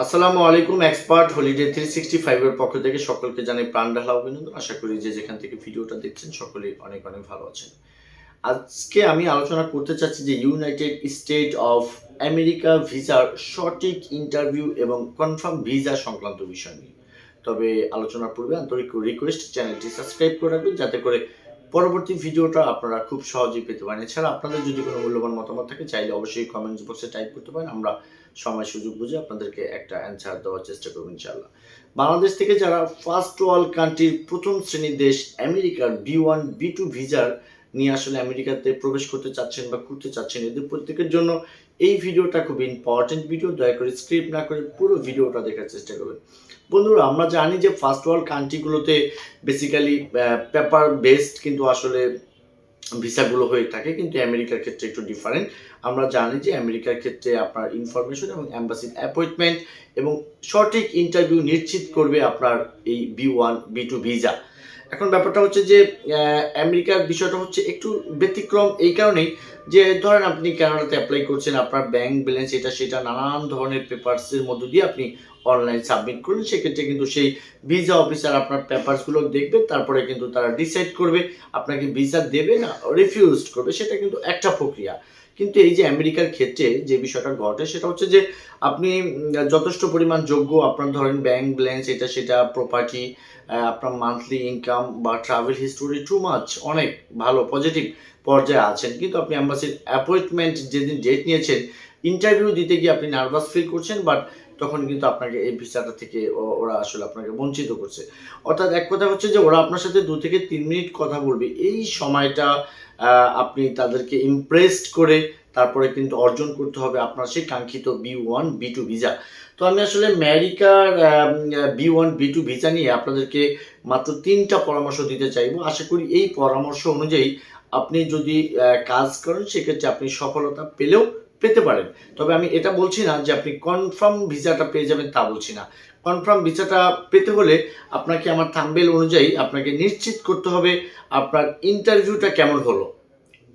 আসসালামু আলাইকুম, expert holiday three sixty ফাইভের পক্ষ থেকে সকলকে জানাই প্রাণ ঢালা অভিনন্দন। আশা করি যে যেখান থেকে ভিডিওটা দেখছেন, সকলেই অনেক অনেক ভালো আছেন। আজকে আমি আলোচনা করতে চাচ্ছি যে ইউনাইটেড স্টেট অফ আমেরিকা ভিসার সঠিক ইন্টারভিউ এবং কনফার্ম ভিসা সংক্রান্ত বিষয় নিয়ে। তবে আলোচনার পূর্বে আন্তরিক রিকোয়েস্ট চ্যানেলটি সাবস্ক্রাইব করে রাখবেন, যাতে করে পরবর্তী ভিডিওটা আপনারা খুব সহজেই পেতে পারেন। এছাড়া আপনাদের যদি কোনো মূল্যবান মতামত থাকে, চাইলে অবশ্যই কমেন্টস বক্সে টাইপ করতে পারেন। আমরা সময় সুযোগ বুঝে আপনাদেরকে একটা অ্যান্সার দেওয়ার চেষ্টা করব ইনশাল্লাহ বাংলাদেশ থেকে যারা ফার্স্ট ওয়ার্ল্ড কান্ট্রির প্রথম শ্রেণির দেশ, আমেরিকার বি ওয়ান বি টু ভিজার নিয়ে আসলে আমেরিকাতে প্রবেশ করতে চাচ্ছেন বা করতে চাচ্ছেন, এদের প্রত্যেকের জন্য এই ভিডিওটা খুব ইম্পর্টেন্ট ভিডিও দয়া করে স্ক্রিপ্ট না করে পুরো ভিডিওটা দেখার চেষ্টা করবেন। বন্ধুরা, আমরা জানি যে ফার্স্ট ওয়ার্ল্ড কান্ট্রিগুলোতে বেসিক্যালি পেপার বেসড কিন্তু আসলে ভিসাগুলো হয়ে থাকে, কিন্তু আমেরিকার ক্ষেত্রে একটু ডিফারেন্ট আমরা জানি যে আমেরিকার ক্ষেত্রে আপনার ইনফরমেশন এবং অ্যাম্বাসির অ্যাপয়েন্টমেন্ট এবং সঠিক ইন্টারভিউ নিশ্চিত করবে আপনার এই B one B two visa এখন ব্যাপারটা হচ্ছে যে আমেরিকার বিষয়টা হচ্ছে একটু ব্যতিক্রম এই কারণেই। যে ধরেন আপনি কানাডাতে অ্যাপ্লাই করছেন, আপনার ব্যাংক ব্যালেন্স এটা, সেটা নানান ধরনের পেপারসের মধ্য দিয়ে আপনি অনলাইন সাবমিট করলেন। সেক্ষেত্রে কিন্তু সেই ভিসা অফিসার আপনার পেপারসগুলো দেখবে, তারপরে কিন্তু তারা ডিসাইড করবে, আপনাকে ভিসা দেবে না রিফিউজড করবে, সেটা কিন্তু একটা প্রক্রিয়া। কিন্তু এই যে আমেরিকার ক্ষেত্রে যে বিষয়টা ঘটে, সেটা হচ্ছে যে আপনি যথেষ্ট পরিমাণ যোগ্য, আপনার ধরেন ব্যাংক ব্যালেন্স এটা, সেটা প্রপার্টি আপনার মান্থলি ইনকাম বা ট্রাভেল হিস্টোরি টু মাচ অনেক ভালো পজিটিভ পর্যায়ে আছেন। কিন্তু আপনি অ্যাম্বাসির অ্যাপয়েন্টমেন্ট যেদিন ডেট নিয়েছেন ইন্টারভিউ দিতে গিয়ে আপনি নার্ভাস ফিল করছেন বাট তখন কিন্তু আপনাকে এই ভিসাটা থেকে ওরা আসলে আপনাকে বঞ্চিত করছে। অর্থাৎ এক কথা হচ্ছে যে, ওরা আপনার সাথে দু থেকে তিন মিনিট কথা বলবে। এই সময়টা আপনি তাদেরকে ইমপ্রেসড করে তারপরে কিন্তু অর্জন করতে হবে আপনার সেই কাঙ্ক্ষিত B one B two visa তো আমি আসলে আমেরিকার B one B two visa নিয়ে আপনাদেরকে মাত্র তিনটা পরামর্শ দিতে চাইব। আশা করি এই পরামর্শ অনুযায়ী আপনি যদি কাজ করেন, সেক্ষেত্রে আপনি সফলতা পেলেও পেতে পারেন। তবে আমি এটা বলছি না যে আপনি কনফার্ম ভিসাটা পেয়ে যাবেন তা বলছি না। কনফার্ম ভিসাটা পেতে হলে আপনাকে আমার থাম্বেল অনুযায়ী আপনাকে নিশ্চিত করতে হবে আপনার ইন্টারভিউটা কেমন হলো।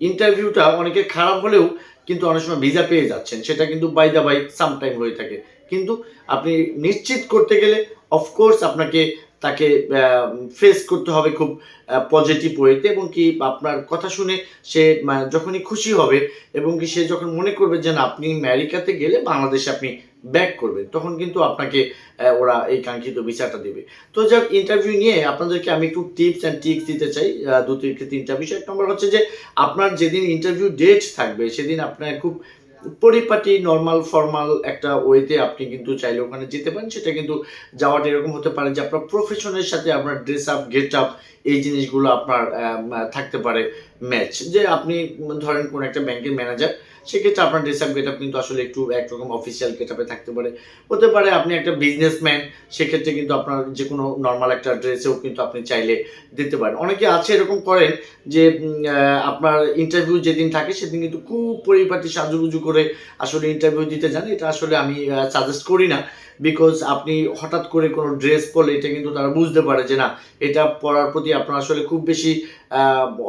ইন্টারভিউটা অনেকে খারাপ হলেও কিন্তু অনেক সময় ভিসা পেয়ে যাচ্ছেন, সেটা কিন্তু বাই দা বাই সামটাইম হয়ে থাকে। কিন্তু আপনি নিশ্চিত করতে গেলে অফকোর্স আপনাকে তাকে ফেস করতে হবে খুব পজিটিভ ওয়েতে এবং কি আপনার কথা শুনে সে যখনই খুশি হবে এবং কি সে যখন মনে করবে যে না, আপনি আমেরিকাতে গেলে বাংলাদেশে আপনি ব্যাক করবেন, তখন কিন্তু আপনাকে ওরা এই কাঙ্ক্ষিত ভিসাটা দেবে। তো যাক ইন্টারভিউ নিয়ে আপনাদেরকে আমি একটু টিপস অ্যান্ড টিক্স দিতে চাই দু থেকে তিনটা বিষয়। এক নম্বর হচ্ছে যে, আপনার যেদিন ইন্টারভিউ ডেট থাকবে, সেদিন আপনার খুব পরিপাটি নর্মাল ফর্মাল একটা ওয়েতে আপনি কিন্তু চাইলে ওখানে যেতে পারেন। সেটা কিন্তু যাওয়াটা এরকম হতে পারে যে আপনার প্রফেশনের সাথে আপনার ড্রেস আপ গেট আপ এই জিনিসগুলো আপনার থাকতে পারে ম্যাচ যে আপনি ধরেন কোন একটা ব্যাংকের ম্যানেজার সেক্ষেত্রে আপনার ড্রেস আপ গেট আপ কিন্তু আসলে একটু একরকম অফিসিয়াল গেট আপে থাকতে পারে। হতে পারে আপনি একটা বিজনেসম্যান সেক্ষেত্রে কিন্তু আপনার যে কোনো নর্মাল একটা ড্রেসেও কিন্তু আপনি চাইলে দিতে পারেন। অনেকে আছে এরকম করেন যে আপনার ইন্টারভিউ যেদিন থাকে সেদিন কিন্তু খুব পরিপাটি সাজুগুজু করে আসলে ইন্টারভিউ দিতে যান। এটা আসলে আমি সাজেস্ট করি না বিকজ আপনি হঠাৎ করে কোনো ড্রেস পরলে এটা কিন্তু তারা বুঝতে পারে যে না, এটা পরার প্রতি আপনার আসলে খুব বেশি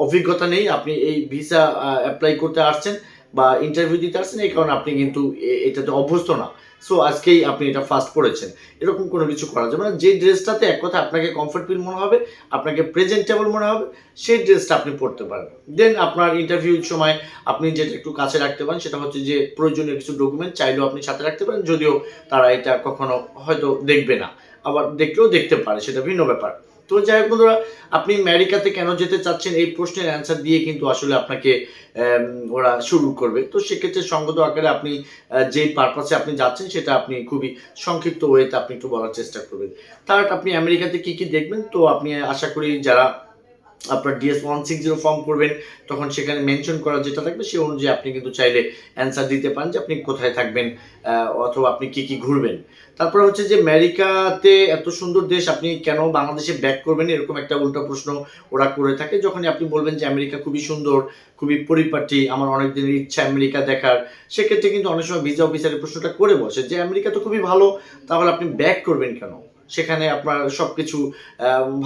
অভিজ্ঞতা নেই। আপনি এই ভিসা অ্যাপ্লাই করতে আসছেন। বা ইন্টারভিউ দিতে আসছেন, এই কারণে আপনি কিন্তু এ- এটাতে অভ্যস্ত না। সো আজকেই আপনি এটা ফার্স্ট পড়েছেন। এরকম কোনো কিছু করা যাবে না। যে ড্রেসটাতে এক কথা আপনাকে কমফর্টেবল মনে হবে, আপনাকে প্রেজেন্টেবল মনে হবে, সেই ড্রেসটা আপনি পরতে পারেন দেন আপনার ইন্টারভিউর সময় আপনি যেটা একটু কাছে রাখতে পারেন, সেটা হচ্ছে যে প্রয়োজনীয় কিছু ডকুমেন্ট চাইলেও আপনি সাথে রাখতে পারেন, যদিও তারা এটা কখনো হয়তো দেখবে না। আবার দেখলেও দেখতে পারে, সেটা ভিন্ন ব্যাপার। তো যাই হোক বন্ধুরা, আপনি আমেরিকাতে কেন যেতে চাচ্ছেন এই প্রশ্নের অ্যান্সার দিয়ে কিন্তু আসলে আপনাকে ওরা শুরু করবে। তো সেক্ষেত্রে সঙ্গত আকারে আপনি যেই পারপাসে আপনি যাচ্ছেন সেটা আপনি খুবই সংক্ষিপ্ত ওয়েতে আপনি একটু বলার চেষ্টা করবেন। তার আপনি আমেরিকাতে কি কি দেখবেন? তো আপনি আশা করি যারা আপনার DS one six zero form করবেন, তখন সেখানে মেনশন করা যেটা থাকবে সেই অনুযায়ী আপনি কিন্তু চাইলে অ্যান্সার দিতে পারেন যে আপনি কোথায় থাকবেন অথবা আপনি কি কি ঘুরবেন। তারপরে হচ্ছে যে আমেরিকাতে এত সুন্দর দেশ, আপনি কেন বাংলাদেশে ব্যাক করবেন এরকম একটা উল্টো প্রশ্ন ওরা করে থাকে। যখনই আপনি বলবেন যে আমেরিকা খুবই সুন্দর, খুবই পরিপাটি, আমার অনেক দিনের ইচ্ছা আমেরিকা দেখার, সেক্ষেত্রে কিন্তু অনেক সময় ভিসা অফিসারের প্রশ্নটা করে বসে যে আমেরিকা তো খুবই ভালো, তাহলে আপনি ব্যাক করবেন কেন? সেখানে আপনার সব কিছু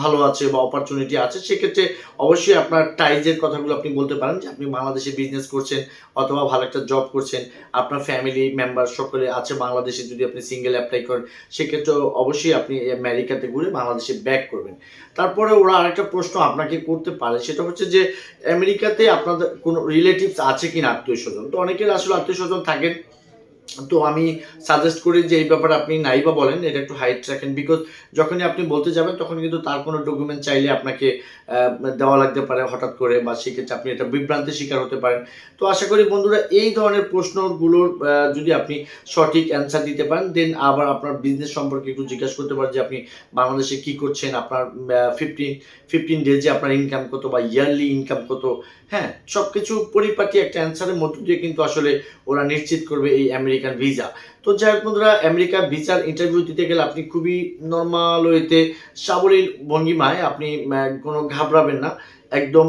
ভালো আছে বা অপরচুনিটি আছে, সেক্ষেত্রে অবশ্যই আপনার টাইজের কথাগুলো আপনি বলতে পারেন যে আপনি বাংলাদেশে বিজনেস করছেন অথবা ভালো একটা জব করছেন, আপনার ফ্যামিলি মেম্বার সকলে আছে বাংলাদেশে, যদি আপনি সিঙ্গেল অ্যাপ্লাই করেন সেক্ষেত্রে অবশ্যই আপনি আমেরিকাতে ঘুরে বাংলাদেশে ব্যাক করবেন। তারপরে ওরা আরেকটা প্রশ্ন আপনাকে করতে পারে, সেটা হচ্ছে যে আমেরিকাতে আপনাদের কোনো রিলেটিভস আছে কিনা আত্মীয় স্বজন? তো অনেকের আসলে আত্মীয় স্বজন থাকেন তো আমি সাজেস্ট করি যে এই ব্যাপারে আপনি নাই বা বলেন, এটা একটু হাইট রাখেন বিকজ যখনই আপনি বলতে যাবেন, তখন কিন্তু তার কোনো ডকুমেন্ট চাইলে আপনাকে দেওয়া লাগতে পারে হঠাৎ করে বা সেক্ষেত্রে আপনি এটা বিভ্রান্তির শিকার হতে পারেন। তো আশা করি বন্ধুরা, এই ধরনের প্রশ্নগুলোর যদি আপনি সঠিক অ্যান্সার দিতে পারেন দেন আবার আপনার বিজনেস সম্পর্কে একটু জিজ্ঞাসা করতে পারেন যে আপনি বাংলাদেশে কি করছেন, আপনার ফিফটিন ফিফটিন ডেজে আপনার ইনকাম কত বা ইয়ারলি ইনকাম কত। হ্যাঁ সব কিছু পরিপাটি একটা অ্যান্সারের মধ্য দিয়ে কিন্তু আসলে ওরা নিশ্চিত করবে এই আমেরিকান ভিসা তো যাই হোক বন্ধুরা আমেরিকা ভিসার ইন্টারভিউ দিতে গেলে আপনি খুবই নর্মাল ওয়েতে সাবলীল ভঙ্গিমায় আপনি কোনো ঘাবড়াবেন না। একদম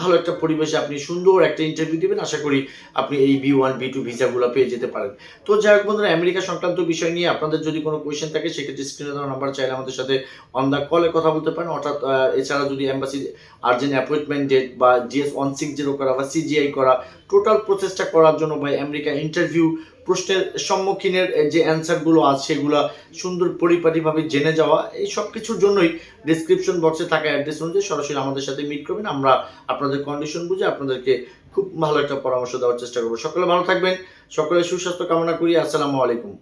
ভালো একটা পরিবেশে আপনি সুন্দর একটা ইন্টারভিউ দেবেন। আশা করি আপনি এই বি ওয়ান বি টু ভিসাগুলো পেয়ে যেতে পারেন। তো যাই হোক বন্ধুরা, আমেরিকা সংক্রান্ত বিষয় নিয়ে আপনাদের যদি কোনো কোয়েশ্চেন থাকে, সেক্ষেত্রে স্ক্রিনে দেওয়া নাম্বার চাইলে আমাদের সাথে অন দ্য কলে কথা বলতে পারেন। অর্থাৎ এছাড়া যদি অ্যাম্বাসি আর্জেন্ট অ্যাপয়েন্টমেন্ট ডেট বা জিএস ওয়ান সিক্স জিরো করা বা সিজিআই করা টোটাল প্রসেসটা করার জন্য ভাই আমেরিকা ইন্টারভিউ প্রশ্নের সম্মুখীনের যে অ্যান্সারগুলো আছে, সেগুলো সুন্দর পরিপাটিভাবে জেনে যাওয়া, এই সব কিছুর জন্যই ডিসক্রিপশন বক্সে থাকা অ্যাড্রেস অনুযায়ী সরাসরি আমাদের সাথে মিট করবেন, আমরা আপনাদের কন্ডিশন বুঝে আপনাদেরকে খুব ভালো একটা পরামর্শ দেওয়ার চেষ্টা করব। সকলে ভালো থাকবেন সকলে সুস্বাস্থ্য কামনা করি, আসসালামু আলাইকুম।